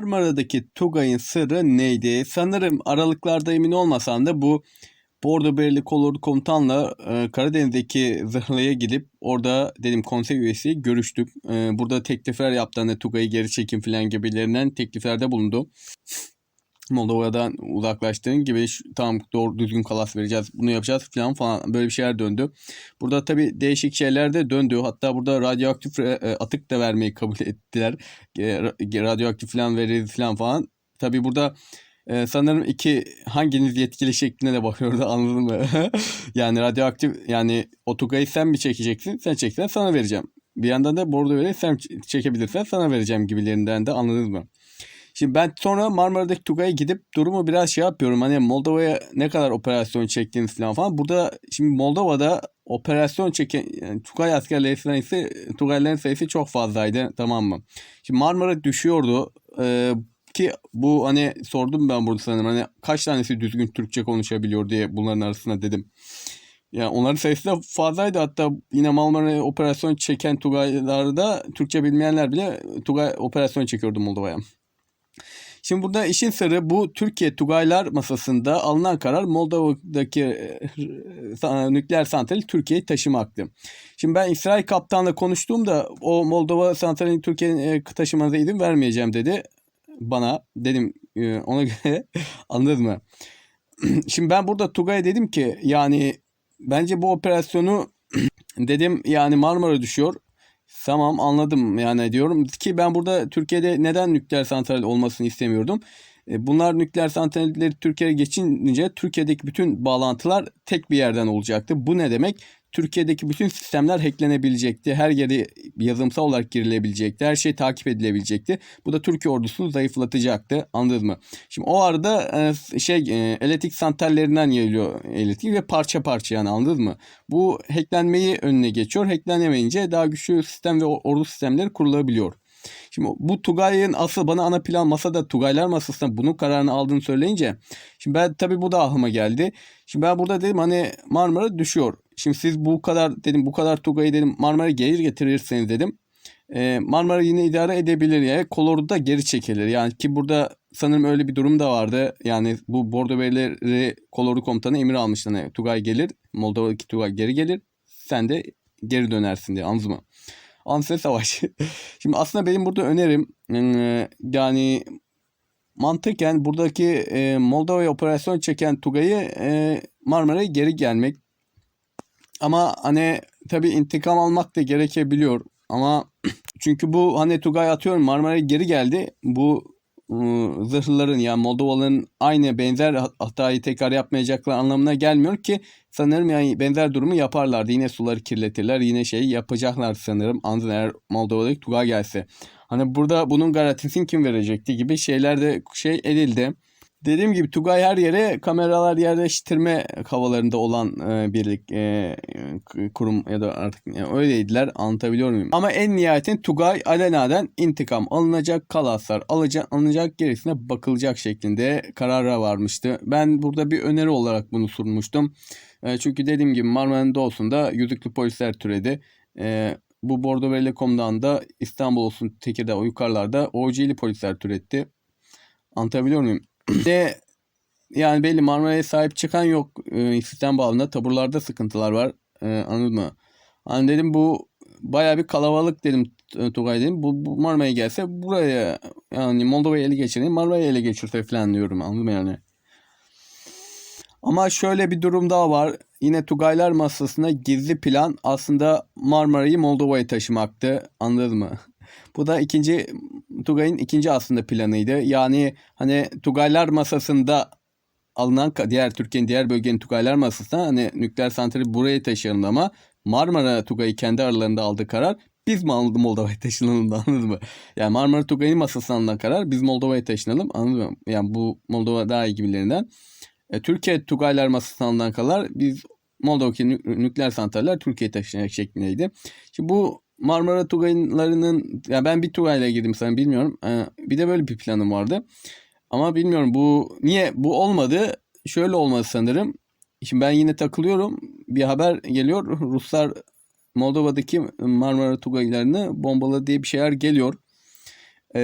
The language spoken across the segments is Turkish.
Marmara'daki Tugay'ın sırrı neydi? Sanırım aralıklarda emin olmasam da bu Bordo Bereli Kolordu Komutan'la e, Karadeniz'deki zırhlıya gidip orada dedim konsey üyesi görüştük. E, burada teklifler yaptı hani Tugay'ı geri çekin falan gibilerinden tekliflerde bulundu. Moldova'dan uzaklaştığın gibi tamam doğru düzgün kalas vereceğiz bunu yapacağız falan falan böyle bir şeyler döndü. Burada tabii değişik şeyler de döndü. Hatta burada radyoaktif e, e, atık da vermeyi kabul ettiler. Ra- radyoaktif falan veririz falan falan. Tabii burada e, sanırım iki hanginiz yetkili şekline de bakıyordu anladın mı? yani radyoaktif yani o Tugay'ı sen mi çekeceksin? Sen çeksen sana vereceğim. Bir yandan da bordo öyle sen çekebilirsen sana vereceğim gibilerinden de anladınız mı? Şimdi ben sonra Marmara'daki Tugay'a gidip durumu biraz şey yapıyorum. Hani Moldova'ya ne kadar operasyon çektiğiniz falan falan. Burada şimdi Moldova'da operasyon çeken yani Tugay askerleri sayısı, Tugayların sayısı çok fazlaydı tamam mı? Şimdi Marmara düşüyordu. Ee, ki bu hani sordum ben burada sanırım hani kaç tanesi düzgün Türkçe konuşabiliyor diye bunların arasında dedim. Yani onların sayısı da fazlaydı. Hatta yine Marmara'ya operasyon çeken Tugaylarda Türkçe bilmeyenler bile Tugay operasyon çekiyordu Moldova'ya. Şimdi burada işin sırrı bu Türkiye Tugaylar masasında alınan karar Moldova'daki e, sa- nükleer santrali Türkiye'ye taşımaktı. Şimdi ben İsrail kaptanla konuştuğumda o Moldova santralini Türkiye'ye e, taşımanıza izin vermeyeceğim dedi bana. Dedim e, ona göre anladın mı? Şimdi ben burada Tugay'a dedim ki yani bence bu operasyonu dedim yani Marmara düşüyor. Tamam anladım yani diyorum ki ben burada Türkiye'de neden nükleer santral olmasını istemiyordum. E, Bunlar nükleer santralleri Türkiye'ye geçince Türkiye'deki bütün bağlantılar tek bir yerden olacaktı. Bu ne demek? Türkiye'deki bütün sistemler hacklenebilecekti. Her yere yazımsal olarak girilebilecekti. Her şey takip edilebilecekti. Bu da Türkiye ordusunu zayıflatacaktı. Anladınız mı? Şimdi o arada e, şey e, elektrik santrallerinden geliyor elektrik ve parça parça yani anladınız mı? Bu hacklenmeyi önüne geçiyor. Hacklenemeyince daha güçlü sistem ve or- ordu sistemleri kurulabiliyor. Şimdi bu Tugay'ın asıl bana ana plan masada Tugaylar masasında bunun kararını aldığını söyleyince şimdi ben tabii bu da aklıma geldi. Şimdi ben burada dedim hani Marmara düşüyor. Şimdi siz bu kadar dedim bu kadar Tugay'ı dedim Marmara gelir getirirseniz dedim. e, Marmara yine idare edebilir ya. Kolordu da geri çekilir. Yani ki burada sanırım öyle bir durum da vardı. Yani bu Bordo Beyleri Kolordu komutanı emir almıştı. Hani Tugay gelir. Moldova'daki Tugay geri gelir. Sen de geri dönersin diye. Anladın mı? Ansel Savaşı. Şimdi aslında benim burada önerim e, yani mantıken buradaki e, Moldova'ya operasyon çeken Tugay'ı e, Marmara'ya geri gelmek. Ama hani tabii intikam almak da gerekebiliyor. Ama çünkü bu hani Tugay atıyorum Marmara'ya geri geldi. Bu zırhlıların yani Moldovalıların aynı benzer hatayı tekrar yapmayacaklar anlamına gelmiyor ki sanırım yani benzer durumu yaparlardı. Yine suları kirletirler. Yine şey yapacaklar sanırım. Anladın eğer Moldova'daki Tugay gelse. Hani burada bunun garantisini kim verecekti gibi şeyler de şey edildi. Dediğim gibi Tugay her yere kameralar yerleştirme havalarında olan e, birlik e, kurum ya da artık yani öyleydiler anlatabiliyor muyum? Ama en nihayetinde Tugay Alena'dan intikam alınacak kalaslar alacak, alınacak gerisine bakılacak şeklinde karara varmıştı. Ben burada bir öneri olarak bunu sunmuştum. E, çünkü dediğim gibi Marmara'nın doğusunda yüzüklü polisler türedi. E, bu Bordo Beylikom'dan da İstanbul olsun Tekirdağ yukarılarda OC'li polisler türetti. Anlatabiliyor muyum? De yani belli Marmara'ya sahip çıkan yok. E, sistem bağlamında taburlarda sıkıntılar var. E, anladın mı? Hani dedim bu baya bir kalabalık dedim T- Tugay dedim. Bu, bu Marmara'ya gelse buraya yani Moldova'yı ele geçireyim Marmara'yı ele geçirse falan diyorum anladın mı yani? Ama şöyle bir durum daha var. Yine Tugaylar masasında gizli plan aslında Marmara'yı Moldova'ya taşımaktı. Anladın mı? Bu da ikinci Tugay'ın ikinci aslında planıydı. Yani hani Tugaylar masasında alınan diğer Türkiye'nin diğer bölgenin Tugaylar masasına hani nükleer santrali buraya taşıyalım ama Marmara Tugay'ı kendi aralarında aldığı karar biz Moldova'ya taşınalım da anladın mı? Yani Marmara Tugay'ın masasına alınan karar biz Moldova'ya taşınalım anladın mı? Yani bu Moldova daha iyi gibilerinden. E, Türkiye Tugaylar masasına alınan karar biz Moldova'daki nü- nükleer santraller Türkiye'ye taşınacak şeklindeydi. Şimdi bu Marmara Tugaylarının ya ben bir Tugay'la girdim sana bilmiyorum. E, bir de böyle bir planım vardı. Ama bilmiyorum bu niye bu olmadı? Şöyle olmadı sanırım. Şimdi ben yine takılıyorum. Bir haber geliyor. Ruslar Moldova'daki Marmara Tugaylarını bombaladı diye bir şeyler geliyor. e,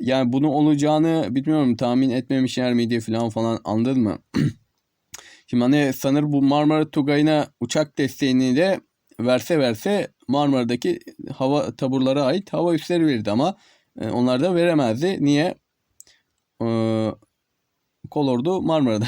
yani bunu olacağını bilmiyorum tahmin etmemişler miydi falan falan anladın mı? Şimdi hani sanır bu Marmara Tugayı'na uçak desteğini de verse verse Marmara'daki hava taburlara ait hava üsleri verirdi ama e, onlar da veremezdi. Niye? E, Kolordu Marmara'da.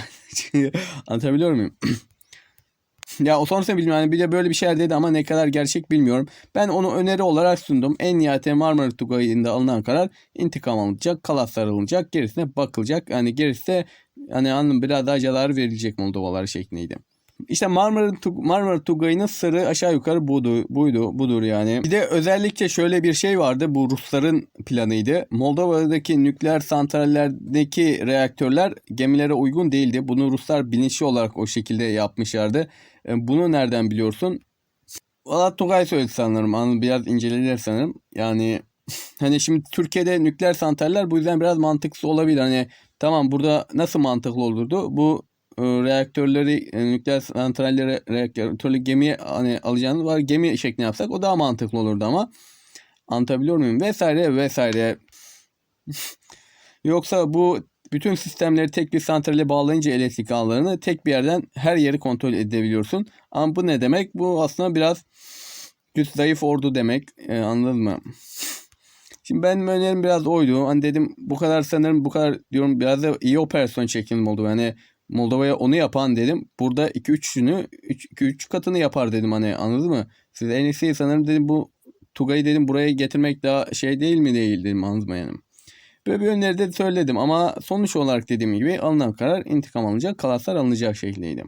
Anlatabiliyor muyum? ya o sonrasını bilmiyorum. Yani bir de böyle bir şeyler dedi ama ne kadar gerçek bilmiyorum. Ben onu öneri olarak sundum. En nihayetinde Marmara Tugayı'nda alınan karar intikam alınacak, kalaslar alınacak, gerisine bakılacak. Yani gerisi de hani anladım biraz daha cezalar verilecek Moldovalar şeklindeydi. İşte Marmara, Tug- Marmara Tugayı'nın sırrı aşağı yukarı buydu, buydu, budur yani. Bir de özellikle şöyle bir şey vardı. Bu Rusların planıydı. Moldova'daki nükleer santrallerdeki reaktörler gemilere uygun değildi. Bunu Ruslar bilinçli olarak o şekilde yapmışlardı. E, Bunu nereden biliyorsun? Valla Tugay söyledi sanırım. Biraz incelediler sanırım. Yani hani şimdi Türkiye'de nükleer santraller bu yüzden biraz mantıksız olabilir. Hani tamam burada nasıl mantıklı olurdu? Bu reaktörleri e, nükleer santralleri reaktörlü gemiye hani alacağınız var. Gemi şeklinde yapsak o daha mantıklı olurdu ama anlatabiliyor muyum? Vesaire vesaire. Yoksa bu bütün sistemleri tek bir santrale bağlayınca elektrik ağlarını tek bir yerden her yeri kontrol edebiliyorsun. Ama bu ne demek? Bu aslında biraz güç zayıf ordu demek e, anladın mı? Şimdi benim önerim biraz oydu. Hani dedim bu kadar sanırım bu kadar diyorum biraz da iyi operasyon çekim oldu. Yani Moldova'ya onu yapan dedim. Burada 2-3'ünü 2-3 katını yapar dedim hani anladın mı? Siz en iyisi sanırım dedim bu Tugay'ı dedim buraya getirmek daha şey değil mi değil dedim anladın mı yani. Böyle bir öneri de söyledim ama sonuç olarak dediğim gibi alınan karar intikam alınacak, kalaslar alınacak şeklindeydi.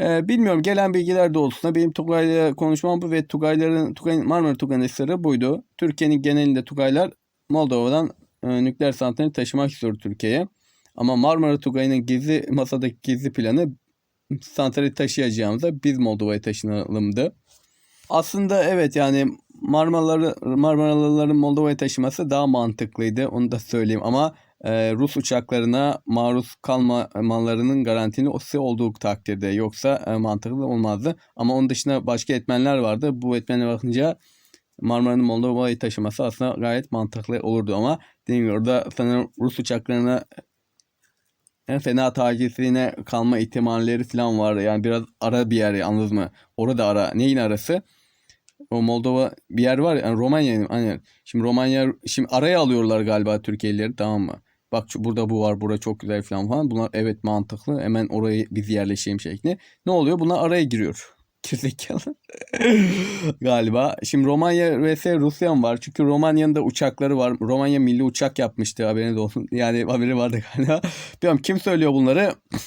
Ee, bilmiyorum gelen bilgiler doğrultusunda benim Tugay'la konuşmam bu ve Tugayların Tugay, Marmara Tugay'ın sırrı buydu. Türkiye'nin genelinde Tugaylar Moldova'dan e, nükleer santrali taşımak istiyor Türkiye'ye. Ama Marmara Tugay'ın gizli masadaki gizli planı santrali taşıyacağımızda biz Moldova'ya taşınalımdı. Aslında evet yani Marmaraları, Marmaralıların Moldova'ya taşıması daha mantıklıydı. Onu da söyleyeyim ama e, Rus uçaklarına maruz kalmamalarının garantili olduğu takdirde yoksa e, mantıklı olmazdı. Ama onun dışında başka etmenler vardı. Bu etmenlere bakınca Marmara'nın Moldova'yı taşıması aslında gayet mantıklı olurdu ama dediğim gibi orada sanırım Rus uçaklarına en fena tacizliğine kalma ihtimalleri falan var. Yani biraz ara bir yer anladınız mı? Orada ara. Neyin arası? O Moldova bir yer var yani Romanya hani şimdi Romanya şimdi araya alıyorlar galiba Türkiye'lileri tamam mı? Bak burada bu var burada çok güzel falan falan. Bunlar evet mantıklı. Hemen orayı biz yerleşeyim şeklinde. Ne oluyor? Bunlar araya giriyor. Gerizekalı. Galiba. Şimdi Romanya vs Rusya mı var? Çünkü Romanya'nın da uçakları var. Romanya milli uçak yapmıştı haberiniz olsun. Yani haberi vardı galiba. Bilmiyorum kim söylüyor bunları?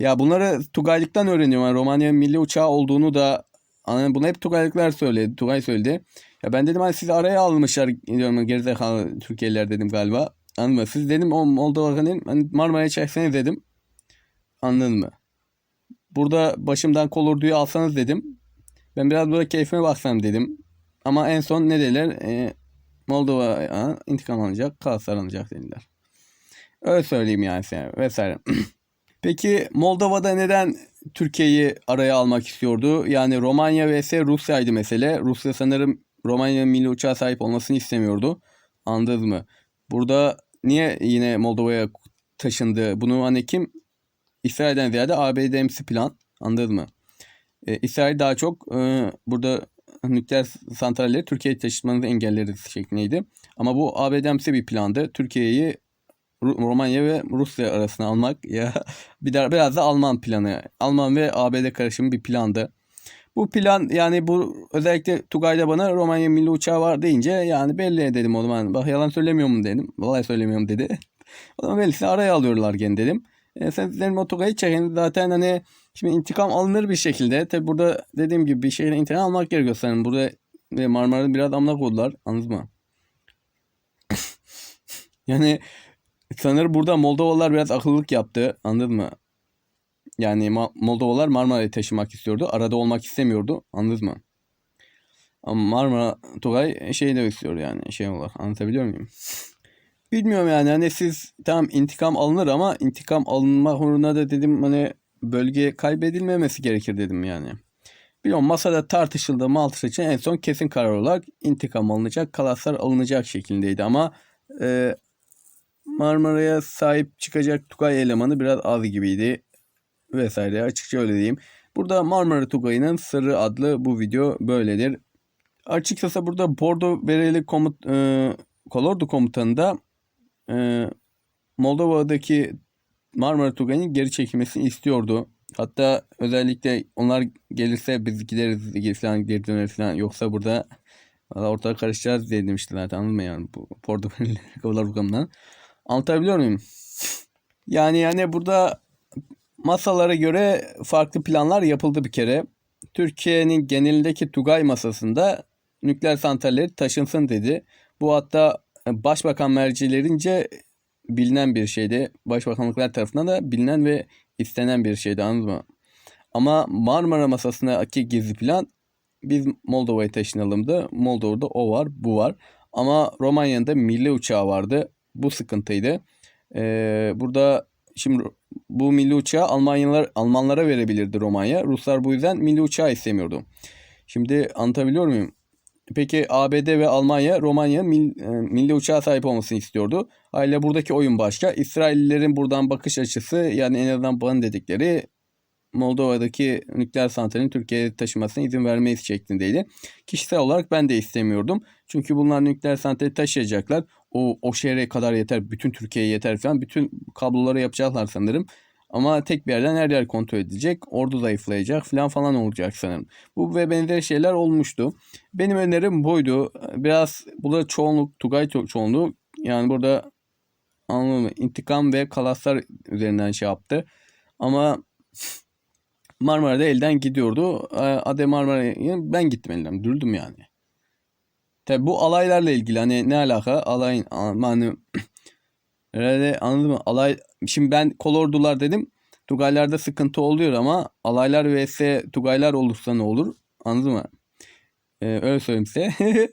Ya bunları Tugaylıktan öğreniyorum. Yani Romanya milli uçağı olduğunu da hani bunu hep Tugaylıklar söyledi. Tugay söyledi. Ya ben dedim hani sizi araya almışlar diyorum gerizekalı Türkiye'liler dedim galiba. Anladın mı? Siz dedim o Moldova'nın hani Marmara'ya çekseniz dedim. Anladın mı? Burada başımdan kolorduyu alsanız dedim. Ben biraz burada keyfime baksam dedim. Ama en son ne dediler? E, Moldova'ya intikam alınacak, kalaslar alınacak dediler. Öyle söyleyeyim yani size vesaire. Peki Moldova'da neden Türkiye'yi araya almak istiyordu? Yani Romanya vs Rusya'ydı mesele. Rusya sanırım Romanya milli uçağa sahip olmasını istemiyordu. Anladınız mı? Burada niye yine Moldova'ya taşındı? Bunu hani kim? İsrail'den ziyade ABD'msi plan. Anladınız mı? Ee, İsrail daha çok e, burada nükleer santralleri Türkiye'ye taşımanızı engelleriz şeklindeydi. Ama bu ABD'msi bir plandı. Türkiye'yi Romanya ve Rusya arasına almak ya bir de biraz da Alman planı. Alman ve ABD karışımı bir plandı. Bu plan yani bu özellikle Tugay'da bana Romanya milli uçağı var deyince yani belli dedim o zaman. Bak yalan söylemiyor mu dedim. Vallahi söylemiyorum dedi. O zaman belli araya alıyorlar gene dedim. E, sen dedim o Tugay'ı çekin zaten hani şimdi intikam alınır bir şekilde. Tabi burada dediğim gibi bir şeyle intikam almak gerekiyor sanırım. Burada ve Marmara'da biraz amına koydular. Anladınız mı? yani sanırım burada Moldovalılar biraz akıllılık yaptı. Anladın mı? Yani Moldovalılar Marmara'yı taşımak istiyordu. Arada olmak istemiyordu. Anladınız mı? Ama Marmara Tugay şey de istiyor yani şey olarak. Anlatabiliyor muyum? Bilmiyorum yani hani siz tamam intikam alınır ama intikam alınma uğruna da dedim hani bölge kaybedilmemesi gerekir dedim yani. Biliyorum masada tartışıldı Malta için en son kesin karar olarak intikam alınacak, kalaslar alınacak şeklindeydi ama e, Marmara'ya sahip çıkacak Tugay elemanı biraz az gibiydi vesaire açıkça öyle diyeyim. Burada Marmara Tugayı'nın Sırrı adlı bu video böyledir. Açıkçası burada Bordo Bereli komut, e, Kolordu komutanı da e, Moldova'daki Marmara Tugayı'nın geri çekilmesini istiyordu. Hatta özellikle onlar gelirse biz gideriz falan geri döneriz falan yoksa burada valla karışacağız diye demişti zaten anladın mı yani bu Bereli Kolordu komutanı. Anlatabiliyor muyum? Yani yani burada masalara göre farklı planlar yapıldı bir kere. Türkiye'nin genelindeki Tugay masasında nükleer santralleri taşınsın dedi. Bu hatta başbakan mercilerince bilinen bir şeydi. Başbakanlıklar tarafından da bilinen ve istenen bir şeydi anladın mı? Ama Marmara masasındaki gizli plan biz Moldova'ya taşınalımdı. Moldova'da o var bu var. Ama Romanya'nın da milli uçağı vardı. Bu sıkıntıydı. Ee, burada şimdi bu milli uçağı Almanyalar Almanlara verebilirdi Romanya. Ruslar bu yüzden milli uçağı istemiyordu. Şimdi anlatabiliyor muyum? Peki ABD ve Almanya Romanya mil, e, milli uçağa sahip olmasını istiyordu. Hala buradaki oyun başka. İsraillilerin buradan bakış açısı yani en azından bana dedikleri Moldova'daki nükleer santralin Türkiye'ye taşımasına izin vermeyiz şeklindeydi. Kişisel olarak ben de istemiyordum. Çünkü bunlar nükleer santrali taşıyacaklar. O, o şehre kadar yeter. Bütün Türkiye'ye yeter falan. Bütün kabloları yapacaklar sanırım. Ama tek bir yerden her yer kontrol edilecek. Ordu zayıflayacak falan falan olacak sanırım. Bu ve benzeri şeyler olmuştu. Benim önerim buydu. Biraz burada çoğunluk Tugay ço- çoğunluğu yani burada anladın mı? İntikam ve kalaslar üzerinden şey yaptı. Ama Marmara'da elden gidiyordu. Ee, Ade Marmara'ya ben gittim elden. Durdum yani. Tabi bu alaylarla ilgili hani ne alaka alayın hani herhalde anladın mı? Alay şimdi ben kolordular dedim. Tugaylarda sıkıntı oluyor ama alaylar vs Tugaylar olursa ne olur? Anladın mı? Ee, öyle söyleyeyim size.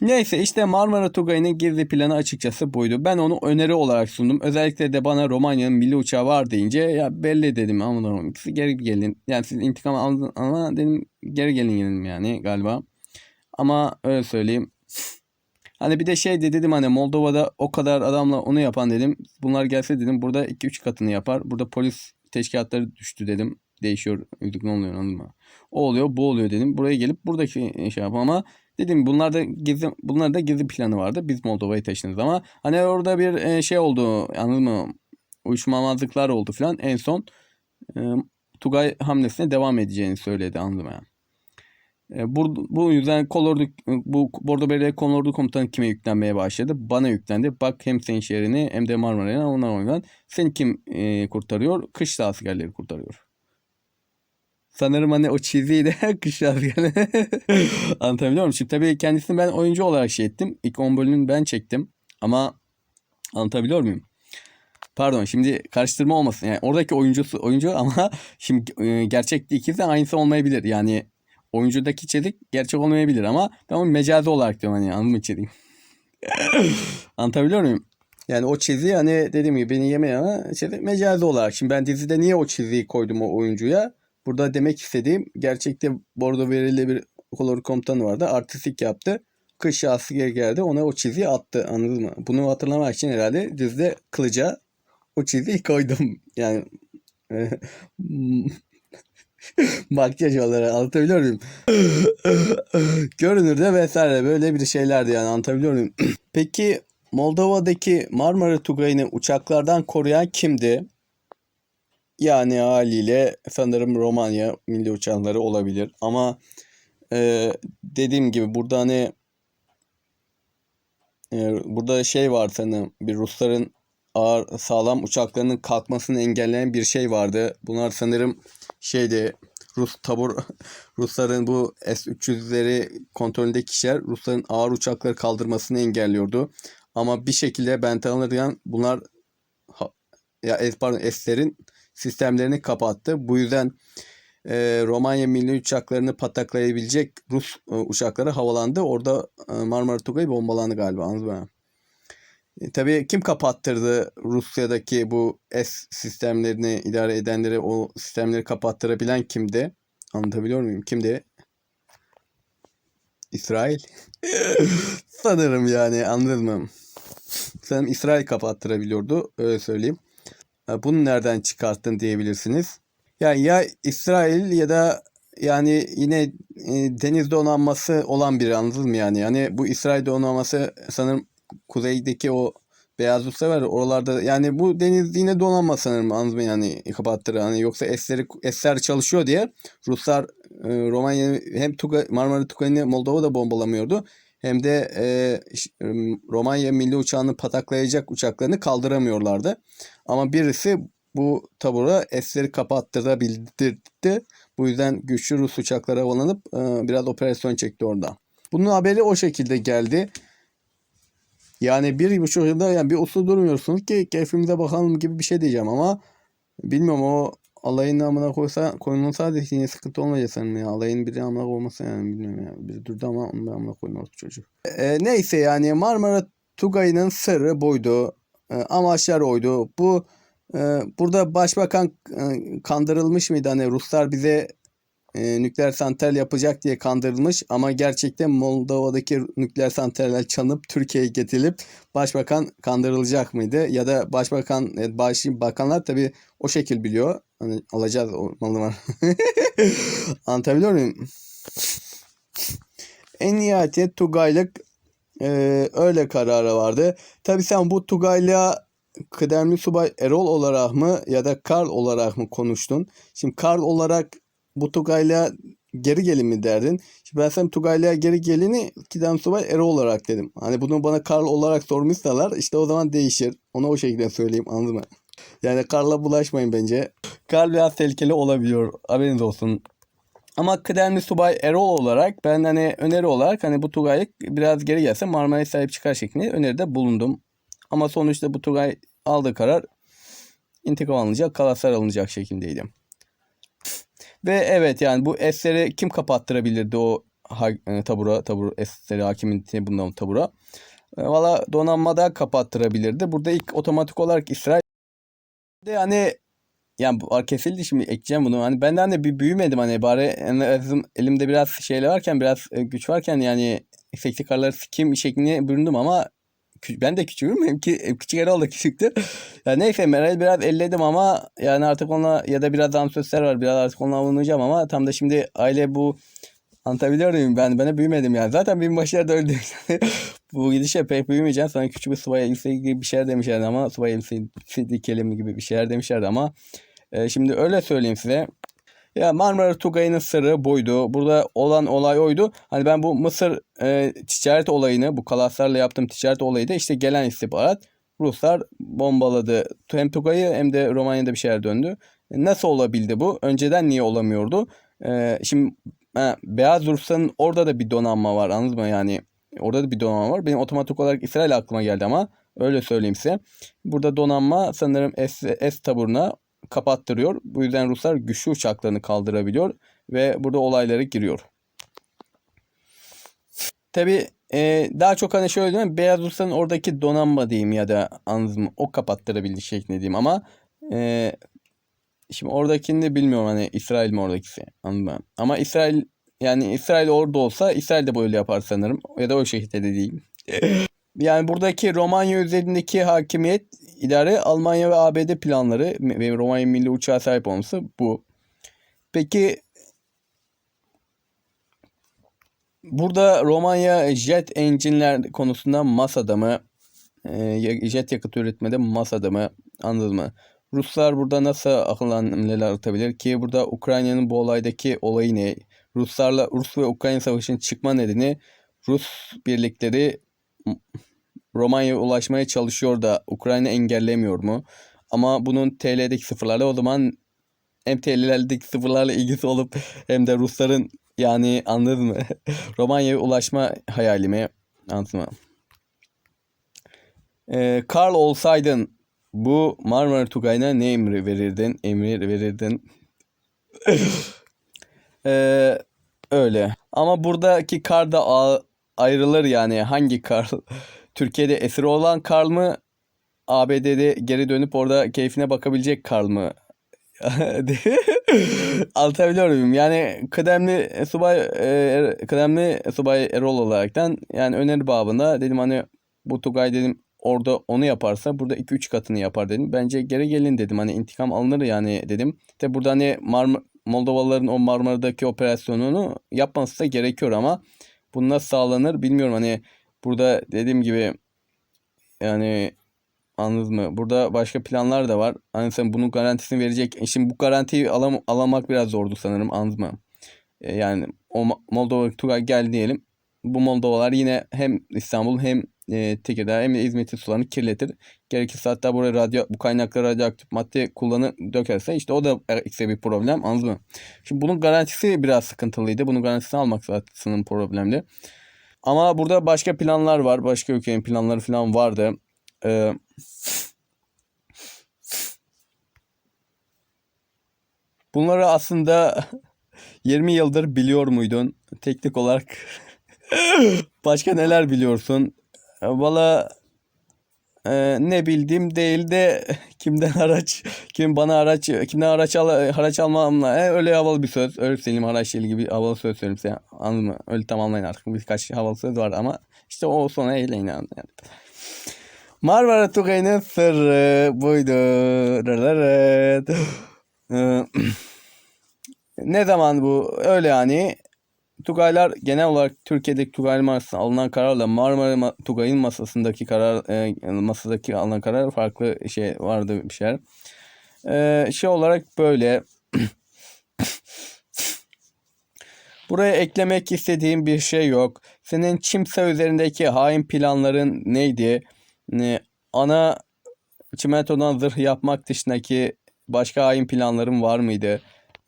Neyse işte Marmara Tugayı'nın gizli planı açıkçası buydu. Ben onu öneri olarak sundum. Özellikle de bana Romanya'nın milli uçağı var deyince ya belli dedim ama siz geri gelin. Yani siz intikam aldın ama dedim geri gelin yani galiba. Ama öyle söyleyeyim. Hani bir de şey de dedim hani Moldova'da o kadar adamla onu yapan dedim. Bunlar gelse dedim burada 2-3 katını yapar. Burada polis teşkilatları düştü dedim. Değişiyor. Ne oluyor anladın mı? O oluyor bu oluyor dedim. Buraya gelip buradaki şey yapalım ama dedim bunlarda gizli bunlarda gizli planı vardı. Biz Moldova'ya taşınırız ama hani orada bir e, şey oldu anladın mı? Uyuşmamazlıklar oldu falan. En son e, Tugay hamlesine devam edeceğini söyledi anladın mı? E, bu, bu yüzden kolordu bu Bordo Belediye Kolordu Komutanı kime yüklenmeye başladı? Bana yüklendi. Bak hem senin şehrini hem de Marmara'ya onlar oynayan. Seni kim e, kurtarıyor? Kış askerleri kurtarıyor. Sanırım hani o çizgiyi de kış askerleri anlatabiliyor muyum? Şimdi tabii kendisini ben oyuncu olarak şey ettim. İlk 10 bölümünü ben çektim. Ama anlatabiliyor muyum? Pardon şimdi karıştırma olmasın. Yani oradaki oyuncusu oyuncu ama şimdi e, gerçekte ikisi aynısı olmayabilir. Yani oyuncudaki içerik gerçek olmayabilir ama ben onu mecazi olarak diyorum hani anladın mı? Anlatabiliyor muyum? Yani o çizgi hani dediğim gibi beni yemeyen ama içerik mecazi olarak. Şimdi ben dizide niye o çizgiyi koydum o oyuncuya? Burada demek istediğim gerçekte bordo verili bir kolor komutanı vardı. Artistik yaptı. Kış şahsı geri geldi. Ona o çizgiyi attı. Anladın mı? Bunu hatırlamak için herhalde dizide kılıca o çizgiyi koydum. Yani makyaj olarak anlatabiliyor muyum? Görünürde vesaire böyle bir şeylerdi yani anlatabiliyor muyum? Peki Moldova'daki Marmara Tugayı'nı uçaklardan koruyan kimdi? Yani haliyle sanırım Romanya milli uçakları olabilir. Ama e, dediğim gibi burada hani e, burada şey var sanırım bir Rusların ağır sağlam uçaklarının kalkmasını engelleyen bir şey vardı. Bunlar sanırım şeydi Rus tabur Rusların bu S-300'leri kontrolündeki kişiler Rusların ağır uçakları kaldırmasını engelliyordu. Ama bir şekilde ben tanırken bunlar ya pardon S'lerin sistemlerini kapattı. Bu yüzden e, Romanya milli uçaklarını pataklayabilecek Rus e, uçakları havalandı. Orada e, Marmara Tugay bombalandı galiba. Anladın mı? E, tabii kim kapattırdı Rusya'daki bu S sistemlerini idare edenleri o sistemleri kapattırabilen kimdi? Anlatabiliyor muyum? Kimdi? İsrail. Sanırım yani anladın mı? Sanırım İsrail kapattırabiliyordu. Öyle söyleyeyim. Ha, Bunu nereden çıkarttın diyebilirsiniz. Yani ya İsrail ya da yani yine e, deniz donanması olan biri anladın mı yani? Yani bu İsrail donanması sanırım kuzeydeki o Beyaz Rusya var oralarda yani bu deniz yine donanma sanırım anladın yani kapattırı hani yoksa esleri esler çalışıyor diye Ruslar e, Romanya hem Tuga, Marmara Tugay'ını Moldova da bombalamıyordu hem de e, e, Romanya milli uçağını pataklayacak uçaklarını kaldıramıyorlardı. Ama birisi bu tabura esleri kapattırabildirdi. Bu yüzden güçlü Rus uçaklara havalanıp e, biraz operasyon çekti orada. Bunun haberi o şekilde geldi. Yani bir buçuk yılda yani bir usul durmuyorsunuz ki keyfimize bakalım gibi bir şey diyeceğim ama bilmiyorum o alayın namına koysa koyulsa da yine sıkıntı olmayacak sanırım ya. Alayın biri amına koyması yani bilmiyorum ya. Biri durdu ama onu amına koymadı çocuk. E, neyse yani Marmara Tugayı'nın sırrı buydu. E, amaçlar oydu. Bu e, burada başbakan e, kandırılmış mıydı? Hani Ruslar bize e, nükleer santral yapacak diye kandırılmış ama gerçekten Moldova'daki nükleer santraller çanıp Türkiye'ye getirilip başbakan kandırılacak mıydı? Ya da başbakan e, baş, bakanlar tabii o şekil biliyor. Hani alacağız o malı var. Anlatabiliyor muyum? En nihayetinde Tugaylık e, öyle karara vardı. Tabii sen bu Tugaylığa kıdemli subay Erol olarak mı ya da Karl olarak mı konuştun? Şimdi Karl olarak bu Tugaylığa geri gelin mi derdin? Şimdi ben sen Tugaylığa geri gelini kıdemli subay Erol olarak dedim. Hani bunu bana Karl olarak sormuşsalar işte o zaman değişir. Ona o şekilde söyleyeyim anladın mı? Yani Karl'a bulaşmayın bence. Karl biraz tehlikeli olabiliyor. Haberiniz olsun. Ama kıdemli subay Erol olarak ben hani öneri olarak hani bu Tugaylık biraz geri gelse Marmara'ya sahip çıkar şeklinde öneride bulundum. Ama sonuçta bu Tugay aldığı karar intikam alınacak, kalaslar alınacak şeklindeydi. Ve evet yani bu esleri kim kapattırabilirdi o ha- e, tabura, tabur esleri hakimin bundan tabura? E, Valla donanmada kapattırabilirdi. Burada ilk otomatik olarak İsrail de yani yani bu kesildi şimdi ekleyeceğim bunu. Hani benden de bir büyümedim hani bari azından elimde biraz şeyler varken biraz e, güç varken yani seksik karları kim şeklinde büründüm ama ben de küçüğüm. E, küçük Erol da küçüktü. Ya neyse Meral'i biraz elledim ama yani artık ona ya da biraz dansözler var. Biraz artık onunla avunacağım ama tam da şimdi aile bu Anlatabiliyor muyum? Ben de büyümedim yani. Zaten benim başlarda öldü. Bu gidişe pek büyümeyeceğim. Sana küçük bir subay elbise gibi bir şeyler demişlerdi ama subay elbise dikelim gibi bir şeyler demişlerdi ama e, şimdi öyle söyleyeyim size. Ya Marmara Tugayı'nın sırrı buydu. Burada olan olay oydu. Hani ben bu Mısır e, ticaret olayını, bu kalaslarla yaptığım ticaret olayı da işte gelen istihbarat Ruslar bombaladı. Hem Tugay'ı hem de Romanya'da bir şeyler döndü. E, Nasıl olabildi bu? Önceden niye olamıyordu? E, şimdi ha, Beyaz Rusya'nın orada da bir donanma var anladın mı? Yani orada da bir donanma var. Benim otomatik olarak İsrail aklıma geldi ama öyle söyleyeyim size. Burada donanma sanırım S, S taburuna kapattırıyor. Bu yüzden Ruslar güçlü uçaklarını kaldırabiliyor ve burada olaylara giriyor. Tabi daha çok hani şöyle diyeyim Beyaz Rusya'nın oradaki donanma diyeyim ya da mı o kapattırabildi şeklinde diyeyim ama e, şimdi oradakini de bilmiyorum hani İsrail mi oradakisi anladın mı? Ama İsrail yani İsrail orada olsa İsrail de böyle yapar sanırım ya da o şekilde de değil. Yani buradaki Romanya üzerindeki hakimiyet idare Almanya ve ABD planları ve Romanya milli uçağa sahip olması bu. Peki burada Romanya jet engine'ler konusunda masada mı? Ee, jet yakıt üretmede masada mı? Anladın mı? Ruslar burada nasıl akıl hamleler atabilir ki burada Ukrayna'nın bu olaydaki olayı ne? Ruslarla Rus ve Ukrayna savaşının çıkma nedeni Rus birlikleri Romanya'ya ulaşmaya çalışıyor da Ukrayna engellemiyor mu? Ama bunun TL'deki sıfırlarla o zaman hem TL'lerdeki sıfırlarla ilgisi olup hem de Rusların yani anladın mı? Romanya'ya ulaşma hayali mi? Anladın mı? Ee, Karl olsaydın bu Marmara Tugay'ına ne emri verirdin? Emri verirdin. Ee, öyle. Ama buradaki Karl da ayrılır yani. Hangi Karl? Türkiye'de esir olan Karl mı? ABD'de geri dönüp orada keyfine bakabilecek Karl mı? Anlatabiliyor muyum? Yani kıdemli subay e, Er- kıdemli subay Erol olaraktan yani öneri babında dedim hani bu Tugay dedim orada onu yaparsa burada 2-3 katını yapar dedim. Bence geri gelin dedim hani intikam alınır yani dedim. İşte burada hani Marmara Moldovalıların o Marmara'daki operasyonunu yapması da gerekiyor ama bu nasıl sağlanır bilmiyorum. Hani burada dediğim gibi yani anladınız mı? Burada başka planlar da var. Hani sen bunun garantisini verecek. E Şimdi bu garantiyi alam alamak biraz zordu sanırım anladınız mı? E, Yani o Moldova Tugay geldi diyelim. Bu Moldovalar yine hem İstanbul hem e, Tekirdağ hem de İzmit'in sularını kirletir. Gerekirse hatta buraya radyo, bu kaynakları radyoaktif madde kullanı dökerse işte o da ekstra bir problem anladınız mı? Şimdi bunun garantisi biraz sıkıntılıydı. Bunun garantisini almak zaten problemli. Ama burada başka planlar var. Başka ülkenin planları falan vardı. Ee, bunları aslında 20 yıldır biliyor muydun? Teknik olarak başka neler biliyorsun? Valla e, ne bildiğim değil de kimden araç kim bana araç kimden araç al haraç almamla e, öyle havalı bir söz öyle söyleyeyim haraçla ilgili bir havalı söz söyleyeyim size anladın mı? Öyle tamamlayın artık birkaç havalı söz var ama işte o sonra eğlenin yani. Marmara Tugay'ın sırrı buydu. Ee, ne zaman bu? Öyle yani. Tugaylar genel olarak Türkiye'deki Tugay masasında alınan kararla Marmara Ma- Tugay'ın masasındaki karar e, masadaki alınan karar farklı şey vardı bir şeyler. Ee, şey olarak böyle Buraya eklemek istediğim bir şey yok. Senin Çimsa üzerindeki hain planların neydi? Ne, ana çimentodan zırh yapmak dışındaki başka hain planların var mıydı?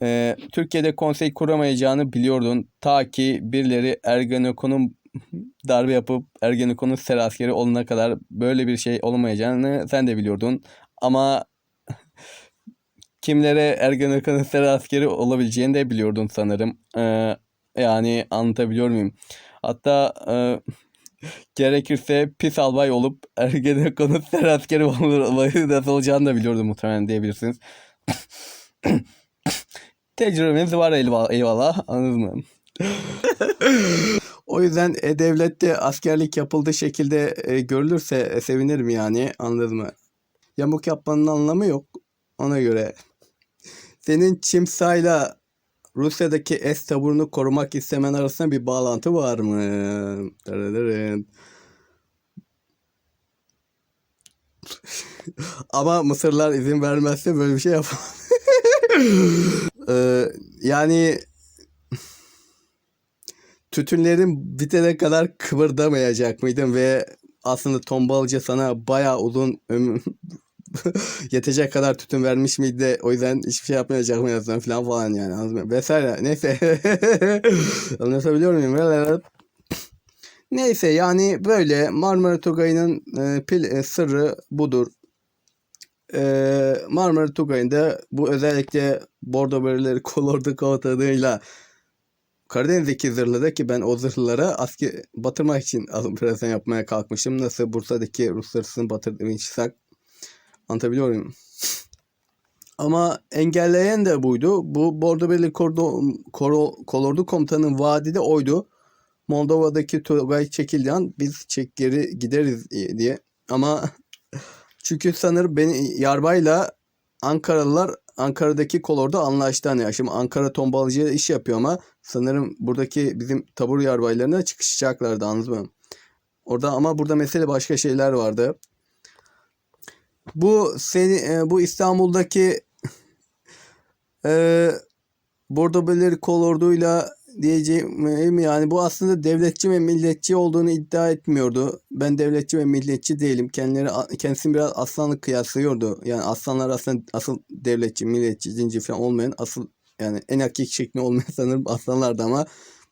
Ee, Türkiye'de konsey kuramayacağını biliyordun. Ta ki birileri Ergenekon'un darbe yapıp Ergenekon'un ser askeri olana kadar böyle bir şey olmayacağını sen de biliyordun. Ama kimlere Ergenekon'un ser askeri olabileceğini de biliyordun sanırım. Ee, yani anlatabiliyor muyum? Hatta e, gerekirse pis albay olup Ergenekon'un ser askeri olur, nasıl olacağını da biliyordum muhtemelen diyebilirsiniz. Tecrübemiz var eyvallah, eyvallah anladın mı? o yüzden e, devlette askerlik yapıldığı şekilde e, görülürse e, sevinirim yani anladın mı? Yamuk yapmanın anlamı yok ona göre. Senin Çimsa'yla Rusya'daki es taburunu korumak istemen arasında bir bağlantı var mı? Ama Mısırlar izin vermezse böyle bir şey yapamam. Ee, yani tütünlerin bitene kadar kıvırdamayacak mıydın ve aslında tombalca sana bayağı uzun ömür yetecek kadar tütün vermiş miydi o yüzden hiçbir şey yapmayacak mıydın falan falan yani mı? Vesaire neyse anlatabiliyor muyum? Neyse yani böyle Marmara Tugayı'nın e, pil, e, sırrı budur. E, Marmara Tugayı'nda bu özellikle bordo böreleri kolordu komutanıyla Karadeniz'deki zırhlıda ki ben o zırhlılara asker batırmak için operasyon yapmaya kalkmışım. Nasıl Bursa'daki Rus zırhlısını batırdıysak anlatabiliyor muyum? Ama engelleyen de buydu. Bu Bordo Belli Kordo- Koro- Kolordu Komutanı'nın vaadi de oydu. Moldova'daki Tugay çekildiği an biz çek geri gideriz diye. Ama çünkü sanırım beni Yarbay'la Ankaralılar Ankara'daki kolorda anlaştı hani. Şimdi Ankara tombalcıya iş yapıyor ama sanırım buradaki bizim tabur yarbaylarına çıkışacaklardı anladın mı? Orada ama burada mesele başka şeyler vardı. Bu seni e, bu İstanbul'daki e, Bordo Beleri kolorduyla diyeceğim yani bu aslında devletçi ve milletçi olduğunu iddia etmiyordu. Ben devletçi ve milletçi değilim. Kendileri kendisini biraz aslanlık kıyaslıyordu. Yani aslanlar aslında asıl devletçi, milletçi, zinci falan olmayan asıl yani en hakiki şekli olmayan sanırım aslanlardı ama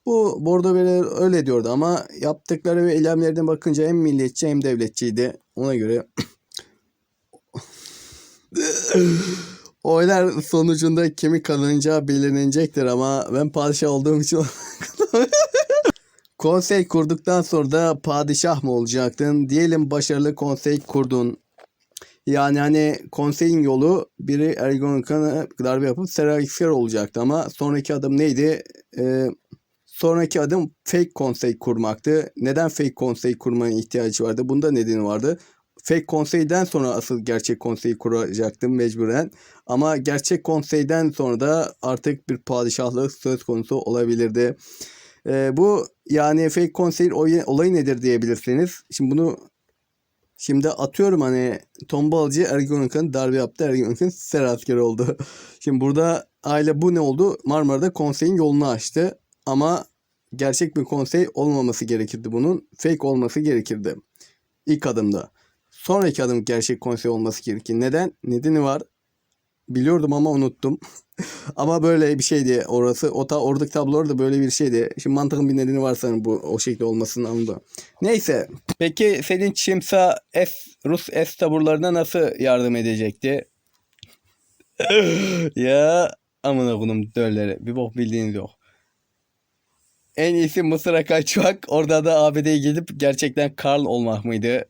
bu Bordo Beleri öyle diyordu ama yaptıkları ve eylemlerine bakınca hem milletçi hem devletçiydi. Ona göre Oylar sonucunda kimi kazanacağı belirlenecektir ama ben padişah olduğum için konsey kurduktan sonra da padişah mı olacaktın? Diyelim başarılı konsey kurdun. Yani hani konseyin yolu biri Ergun Kan'a darbe yapıp Seraxer olacaktı ama sonraki adım neydi? Ee, sonraki adım fake konsey kurmaktı. Neden fake konsey kurmaya ihtiyacı vardı? Bunda nedeni vardı. Fake konseyden sonra asıl gerçek konseyi kuracaktım mecburen. Ama gerçek konseyden sonra da artık bir padişahlık söz konusu olabilirdi. Ee, bu yani fake konseyin olayı, nedir diyebilirsiniz. Şimdi bunu şimdi atıyorum hani tombalcı Ergenekon darbe yaptı. Ergenekon ser askeri oldu. Şimdi burada aile bu ne oldu? Marmara'da konseyin yolunu açtı. Ama gerçek bir konsey olmaması gerekirdi bunun. Fake olması gerekirdi. İlk adımda. Sonraki adım gerçek konsey olması gerekir. Neden? Nedeni var. Biliyordum ama unuttum. ama böyle bir şeydi orası. O ta, oradaki tablolar da böyle bir şeydi. Şimdi mantığın bir nedeni var sanırım bu o şekilde olmasının anında. Neyse. Peki senin Çimsa S, Rus S taburlarına nasıl yardım edecekti? ya amına koyayım dölleri. Bir bok bildiğiniz yok. En iyisi Mısır'a kaçmak. Orada da ABD'ye gidip gerçekten Karl olmak mıydı?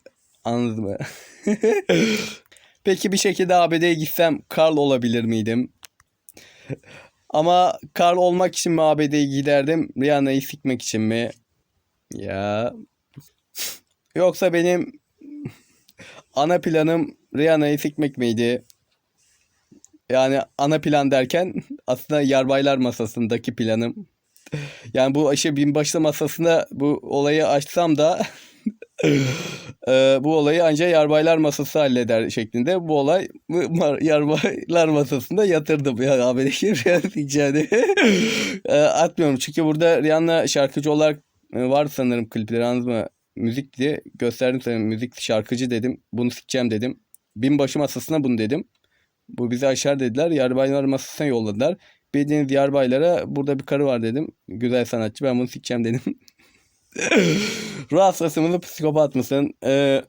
Anladın mı? Peki bir şekilde ABD'ye gitsem Karl olabilir miydim? Ama Karl olmak için mi ABD'ye giderdim? Rihanna'yı sikmek için mi? Ya. Yoksa benim ana planım Rihanna'yı sikmek miydi? Yani ana plan derken aslında yarbaylar masasındaki planım. Yani bu aşı binbaşı masasında bu olayı açsam da Eee, bu olayı ancak yarbaylar masası halleder şeklinde. Bu olay yarbaylar masasında yatırdım. Ya ABD'deki Rihanna yani. Eee, atmıyorum çünkü burada Rihanna şarkıcı olarak e, var sanırım klipleri anladın mı? Müzik diye gösterdim sana müzik şarkıcı dedim. Bunu sikeceğim dedim. Binbaşı masasına bunu dedim. Bu bizi aşar dediler. Yarbaylar masasına yolladılar. Bildiğiniz yarbaylara burada bir karı var dedim. Güzel sanatçı ben bunu sikeceğim dedim. Ruh hastası psikopat mısın? Ee,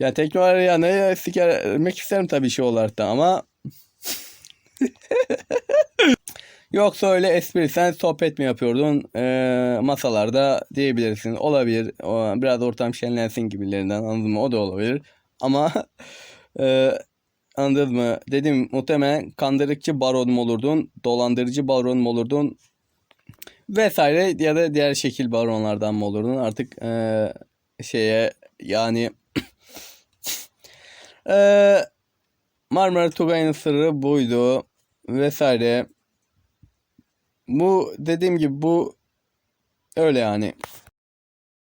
ya teknoloji yani sikermek isterim tabii şey olarak da ama Yoksa öyle espri sen sohbet mi yapıyordun ee, masalarda diyebilirsin. Olabilir. Biraz ortam şenlensin gibilerinden anladın mı? O da olabilir. Ama e, anladın mı? Dedim muhtemelen kandırıkçı baron mu olurdun? Dolandırıcı baron mu olurdun? Vesaire ya da diğer şekil baronlardan mı olurdun? Artık e, şeye yani e, Marmara Tugay'ın sırrı buydu vesaire. Bu dediğim gibi bu öyle yani